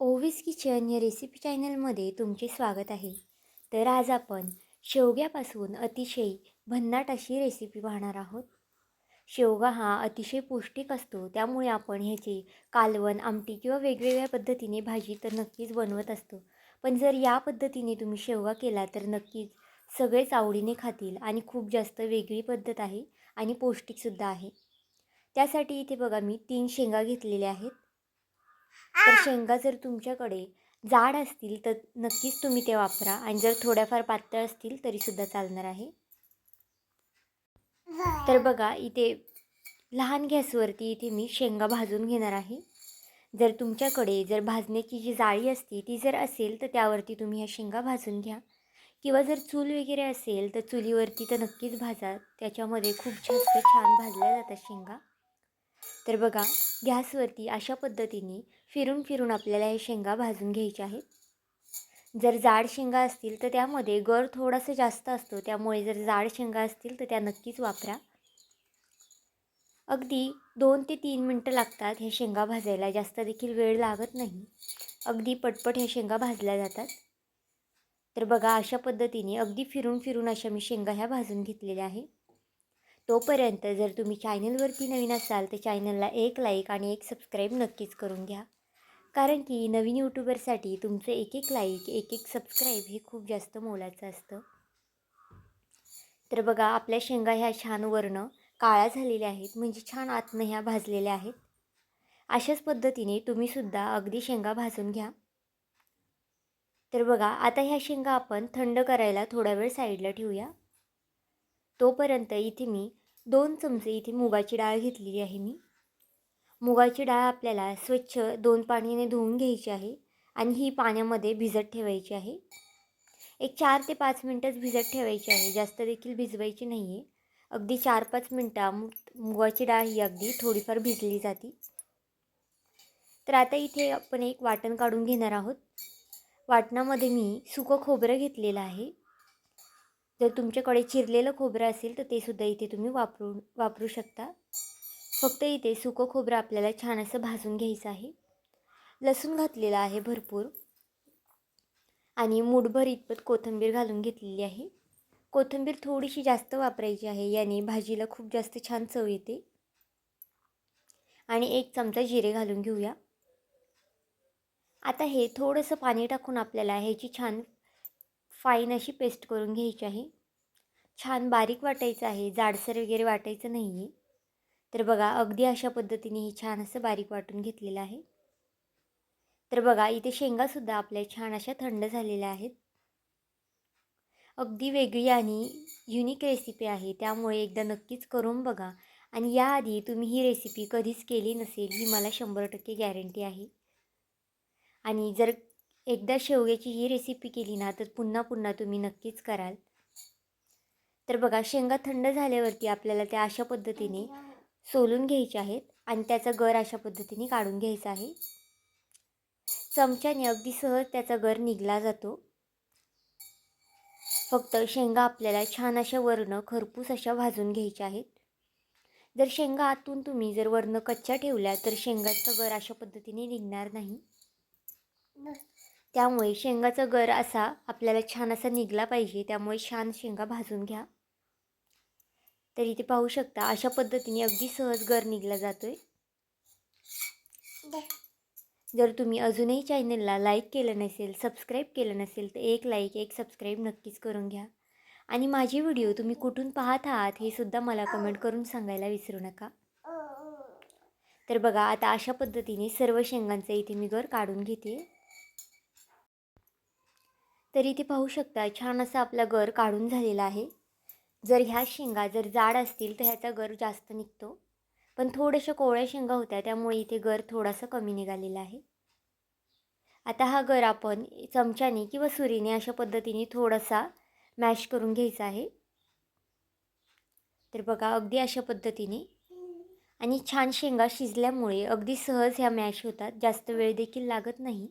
ओव्हिस kitchen या recipe चॅनलमध्ये तुमचे स्वागत आहे. तर आज आपण शेवग्यापासून अतिशय भन्नाट अशी रेसिपी पाहणार आहोत. शेवगा हा अतिशय पौष्टिक असतो त्यामुळे आपण ह्याचे कालवण आमटी किंवा वेगवेगळ्या पद्धतीने भाजी तर नक्कीच बनवत असतो. पण जर या पद्धतीने तुम्ही शेवगा केला तर नक्कीच सगळेच आवडीने खातील आणि खूप जास्त वेगळी पद्धत आहे आणि पौष्टिकसुद्धा आहे. त्यासाठी इथे बघा मी तीन शेंगा घेतलेल्या आहेत. तर शेंगा जर तुमच्याकडे जाड असतील तर नक्कीच तुम्ही ते वापरा. आणि जर थोड्याफार पातळ असतील तरीसुद्धा चालणार आहे. तर बघा इथे लहान गॅसवरती इथे मी शेंगा भाजून घेणार आहे. जर तुमच्याकडे जर भाजण्याची जी जाळी असते ती जर असेल तर त्यावरती तुम्ही ह्या शेंगा भाजून घ्या. किंवा जर चूल वगैरे असेल तर चुलीवरती तर नक्कीच भाजा. त्याच्यामध्ये खूप जास्त छान भाजल्या जातात शेंगा. तर बघा गॅसवरती अशा पद्धतीने फिरून फिरून आपल्याला हे शेंगा भाजून घ्यायच्या आहेत. जर जाड शेंगा असतील तर त्यामध्ये गर थोडासा जास्त असतो त्यामुळे जर जाड शेंगा असतील तर त्या नक्कीच वापरा. अगदी दोन ते तीन मिनटं लागतात ह्या शेंगा भाजायला जास्त देखील वेळ लागत नाही. अगदी पटपट ह्या शेंगा भाजल्या जातात. तर बघा अशा पद्धतीने अगदी फिरून फिरून अशा मी शेंगा ह्या भाजून घेतलेल्या आहे. तोपर्यंत जर तुम्ही चॅनलवरती नवीन असाल तर चॅनलला एक लाईक आणि एक सबस्क्राईब नक्कीच करून घ्या. कारण की नवीन यूट्यूबरसाठी तुमचं एक एक लाईक एक एक सबस्क्राईब हे खूप जास्त मोलाचं असतं. तर बघा आपल्या शेंगा ह्या छान वर्ण काळ्या झालेल्या आहेत म्हणजे छान आतनं ह्या भाजलेल्या आहेत. अशाच पद्धतीने तुम्हीसुद्धा अगदी शेंगा भाजून घ्या. तर बघा आता ह्या शेंगा आपण थंड करायला थोडा वेळ साईडला ठेवूया. तोपर्यंत इथे मी दोन चमचे इथे मुगाची डाळ घेतलेली आहे मी. मुगाची डाळ आपल्याला स्वच्छ दोन पाण्याने धुवून घ्यायची आहे आणि ही पाण्यामध्ये भिजत ठेवायची आहे. एक चार ते पाच मिनटंच भिजत ठेवायची आहे. जास्त देखील भिजवायची नाही आहे अगदी चार पाच मिनटा मुगाची डाळ ही अगदी थोडीफार भिजली जाते. तर आता इथे आपण एक वाटण काढून घेणार आहोत. वाटणामध्ये मी सुकं खोबरं घेतलेलं आहे. जर तुमच्याकडे चिरलेलं खोबरं असेल तर ते सुद्धा इथे तुम्ही वापरू वापरू शकता. फक्त इथे सुकं खोबरं आपल्याला छान असं भाजून घ्यायचं आहे. लसूण घातलेलं आहे भरपूर. आणि मुठभर इतपत कोथिंबीर घालून घेतलेली आहे. कोथिंबीर थोडीशी जास्त वापरायची आहे याने भाजीला खूप जास्त छान चव येते. आणि एक चमचा जिरे घालून घेऊया. आता हे थोडंसं पाणी टाकून आपल्याला ह्याची छान फाईन अशी पेस्ट करून घ्यायची आहे. छान बारीक वाटायचं आहे जाडसर वगैरे वाटायचं नाही आहे तर बघा अगदी अशा पद्धतीने हे छान असं बारीक वाटून घेतलेलं आहे. तर बघा इथे शेंगासुद्धा आपल्या छान अशा थंड झालेल्या आहेत. अगदी वेगळी आणि युनिक रेसिपी आहे. त्यामुळे एकदा नक्कीच करून बघा. आणि याआधी तुम्ही ही रेसिपी कधीच केली नसेल ही मला शंभर टक्के गॅरंटी आहे. आणि जर एकदा शेवग्याची ही रेसिपी केली ना तर पुन्हा पुन्हा तुम्ही नक्कीच कराल. तर बघा शेंगा थंड झाल्यावरती आपल्याला त्या अशा पद्धतीने सोलून घ्यायचे आहेत आणि त्याचा गर अशा पद्धतीने काढून घ्यायचा आहे. चमच्याने अगदी सहज त्याचा गर निघला जातो. फक्त शेंगा आपल्याला छान अशा वर्ण खरपूस अशा भाजून घ्यायच्या आहेत. जर शेंगा आतून तुम्ही जर वर्ण कच्च्या ठेवल्या तर शेंगाचा गर अशा पद्धतीने निघणार नाही. त्यामुळे शेंगाचा गर असा आपल्याला छान असा निघला पाहिजे त्यामुळे छान शेंगा भाजून घ्या. तर इथे पाहू शकता अशा पद्धतीने अगदी सहज गर निघला जातोय. जर तुम्ही अजूनही चॅनलला लाईक केलं नसेल सबस्क्राईब केलं नसेल तर एक लाईक एक सबस्क्राईब नक्कीच करून घ्या. आणि माझी व्हिडिओ तुम्ही कुठून पाहत आहात हे सुद्धा मला कमेंट करून सांगायला विसरू नका. तर बघा आता अशा पद्धतीने सर्व शेंगांचं इथे मी गर काढून घेते. तर इथे पाहू शकता छान असा आपला गर काढून झालेला आहे. जर ह्या शेंगा जर जाड असतील तर ह्याचा गर जास्त निघतो. पण थोड्याशा कोवळ्या शेंगा होत्या त्यामुळे इथे गर थोडासा कमी निघालेला आहे. आता हा गर आपण चमच्याने किंवा सुरीने अशा पद्धतीने थोडासा मॅश करून घ्यायचा आहे. तर बघा अगदी अशा पद्धतीने. आणि छान शेंगा शिजल्यामुळे अगदी सहज ह्या मॅश होतात जास्त वेळ देखील लागत नाही.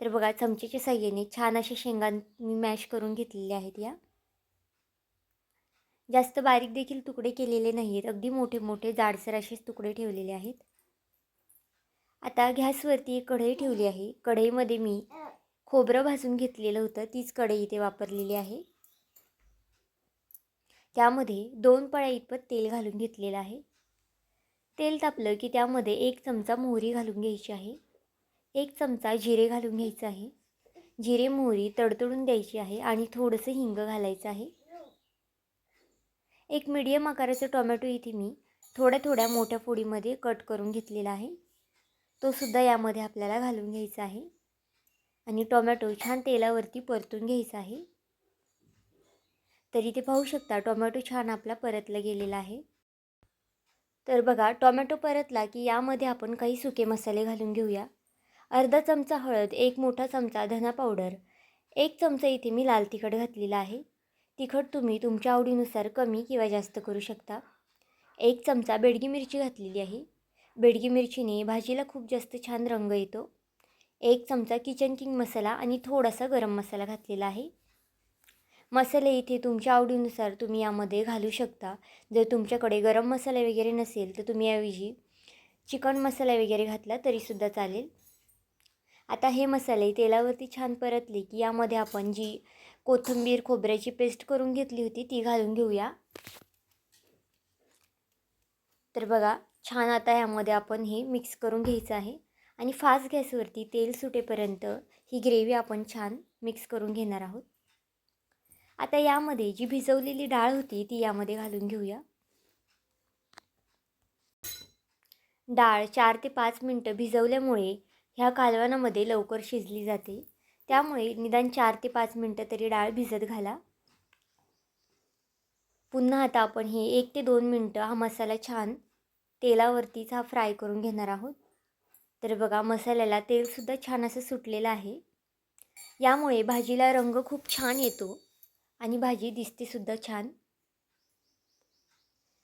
तर बघा चमचेच्या साह्याने छान अशा शेंगा मी मॅश करून घेतलेल्या आहेत या. जास्त बारीक देखील तुकडे केलेले नाही आहेत अगदी मोठे मोठे जाडसर असेच तुकडे ठेवलेले आहेत. आता गॅसवरती एक कढई ठेवली आहे. कढईमध्ये मी खोबरं भाजून घेतलेलं होतं. तीच कढई इथे वापरलेली आहे. त्यामध्ये दोन पळ्या इतपत तेल घालून घेतलेलं आहे. तेल तापलं की त्यामध्ये एक चमचा मोहरी घालून घ्यायची आहे. एक चमचा जिरे घालून घ्यायचं आहे. जिरे मोहरी तडतडून द्यायची आहे आणि थोडंसं हिंग घालायचं आहे. एक मीडियम आकाराचा टोमॅटो इथे मी थोड्या थोड्या मोठ्या फोडीमध्ये कट करून घेतलेला आहे. तो सुद्धा यामध्ये आपल्याला घालून घ्यायचा आहे. आणि टोमॅटो छान तेलावरती परतून घ्यायचा आहे. तर इथे पाहू शकता टोमॅटो छान आपला परतला गेलेला आहे. तर बघा टोमॅटो परतला की यामध्ये आपण काही सुके मसाले घालून घेऊया. अर्धा चमचा हळद एक मोठा चमचा धना पावडर एक चमचा इथे मी लाल तिखट घातलेला आहे. तिखट तुम्ही तुमच्या आवडीनुसार कमी किंवा जास्त करू शकता. एक चमचा बेडगी मिरची घातलेली आहे. बेडगी मिरचीने भाजीला खूप जास्त छान रंग येतो. एक चमचा किचन किंग मसाला आणि थोडासा गरम मसाला घातलेला आहे. मसाले इथे तुमच्या आवडीनुसार तुम्ही यामध्ये घालू शकता. जर तुमच्याकडे गरम मसाला वगैरे नसेल तर तुम्ही याऐवजी चिकन मसाला वगैरे घातला तरीसुद्धा चालेल. आता हे मसाले तेलावरती छान परतले की यामध्ये आपण जी कोथिंबीर खोबऱ्याची पेस्ट करून घेतली होती ती घालून घेऊया. तर बघा छान आता यामध्ये आपण हे मिक्स करून घ्यायचं आहे. आणि फास्ट गॅसवरती तेल सुटेपर्यंत ही ग्रेव्ही आपण छान मिक्स करून घेणार आहोत. आता यामध्ये जी भिजवलेली डाळ होती ती यामध्ये घालून घेऊया. डाळ चार ते पाच मिनटं भिजवल्यामुळे ह्या कालवणामध्ये लवकर शिजली जाते. त्यामुळे निदान चार ते पाच मिनटं तरी डाळ भिजत घाला. पुन्हा आता आपण हे एक ते दोन मिनटं हा मसाला छान तेलावरतीच हा फ्राय करून घेणार आहोत. तर बघा मसाल्याला तेलसुद्धा छान असं सुटलेलं आहे. यामुळे भाजीला रंग खूप छान येतो आणि भाजी दिसतेसुद्धा छान.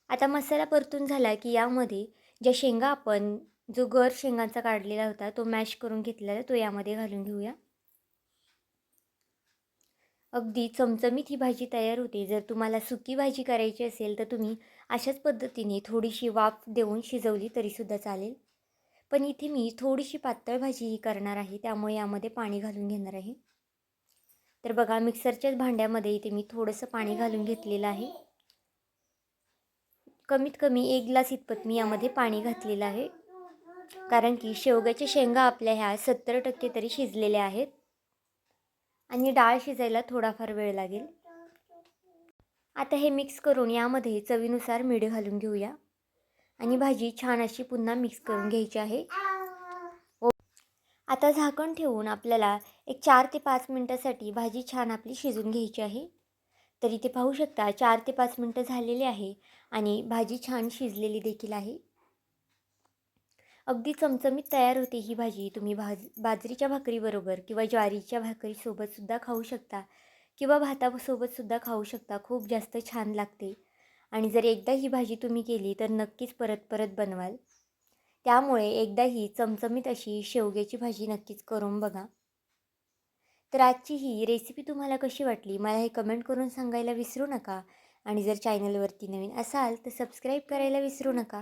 आता मसाला परतून झाला की यामध्ये ज्या शेंगा आपण जो गर शेंगांचा काढलेला होता तो मॅश करून घेतलेला तो यामध्ये घालून घेऊया. अगदी चमचमीत ही भाजी तयार होते. जर तुम्हाला सुकी भाजी करायची असेल तर तुम्ही अशाच पद्धतीने थोडीशी वाफ देऊन शिजवली तरीसुद्धा चालेल. पण इथे मी थोडीशी पातळ भाजी ही करणार आहे त्यामुळे यामध्ये पाणी घालून घेणार आहे. तर बघा मिक्सरच्याच भांड्यामध्ये इथे मी थोडंसं पाणी घालून घेतलेलं आहे. कमीत कमी एक ग्लास इतपत मी यामध्ये पाणी घातलेलं आहे. कारण की शेवग्याच्या शेंगा आपल्या ह्या सत्तर टक्के तरी शिजलेल्या आहेत. आणि डाळ शिजायला थोडाफार वेळ लागेल. आता हे मिक्स करून यामध्ये चवीनुसार मीठ घालून घेऊया. आणि भाजी छान अशी पुन्हा मिक्स करून घ्यायची आहे. आता झाकण ठेवून आपल्याला एक चार ते पाच मिनटासाठी भाजी छान आपली शिजून घ्यायची आहे. तर इथे पाहू शकता चार ते पाच मिनटं झालेली आहे आणि भाजी छान शिजलेली देखील आहे. अगदी चमचमीत तयार होते ही भाजी. तुम्ही भाज बाजरीच्या भाकरीबरोबर किंवा ज्वारीच्या भाकरीसोबतसुद्धा खाऊ शकता किंवा भातासोबतसुद्धा खाऊ शकता. खूप जास्त छान लागते. आणि जर एकदा ही भाजी तुम्ही केली तर नक्कीच परत परत बनवाल. त्यामुळे एकदा ही चमचमीत अशी शेवग्याची भाजी नक्कीच करून बघा. तर आजची ही रेसिपी तुम्हाला कशी वाटली? मला हे कमेंट करून सांगायला विसरू नका. आणि जर चॅनलवरती नवीन असाल तर सबस्क्राईब करायला विसरू नका.